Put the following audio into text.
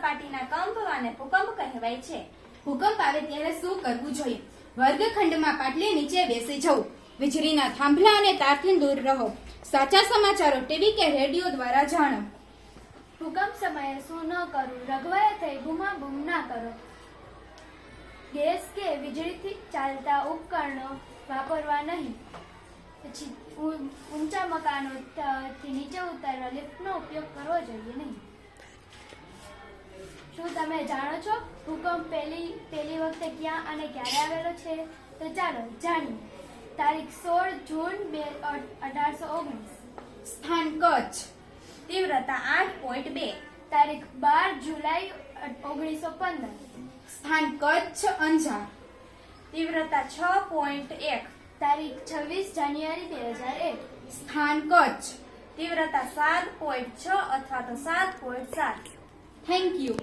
સપાટીના કંપવાને ભૂકંપ કહેવાય છે. ભૂકંપ આવે ત્યારે શું કરવું જોઈએ? વર્ગખંડમાં પાટલી નીચે બેસી જવું. વીજળીના થાંભલા અને તારથી દૂર રહો. સાચા સમાચારો ટીવી કે રેડિયો દ્વારા જાણો. ભૂકંપ સમયે શું ન કરવું રઘવાએ થઈ બૂમાબૂમ ના કરો. ગેસ કે વીજળીથી ચાલતા ઉપકરણો વાપરવા નહીં. પછી ઊંચા મકાનો નીચે ઉતારવા લિફ્ટનો ઉપયોગ કરવો જોઈએ નહીં. તમે જાણો છો ભૂકંપ પહેલી પહેલી વખતે ક્યાં અને ક્યારે આવેલો છે? તો ચાલો જાણીએ. તારીખ સોળ જૂન બે અઢારસો ઓગણીસ. સ્થાન કચ્છ. તીવ્રતા આઠ પોઈન્ટ બે. તારીખ બાર જુલાઈ ઓગણીસો પંદર. સ્થાન કચ્છ અંજાર. તીવ્રતા છ પોઈન્ટ એક. તારીખ છવ્વીસ જાન્યુઆરી બે હજાર એક. સ્થાન કચ્છ. તીવ્રતા સાત પોઈન્ટ છ અથવા તો સાત પોઈન્ટ સાત. Thank you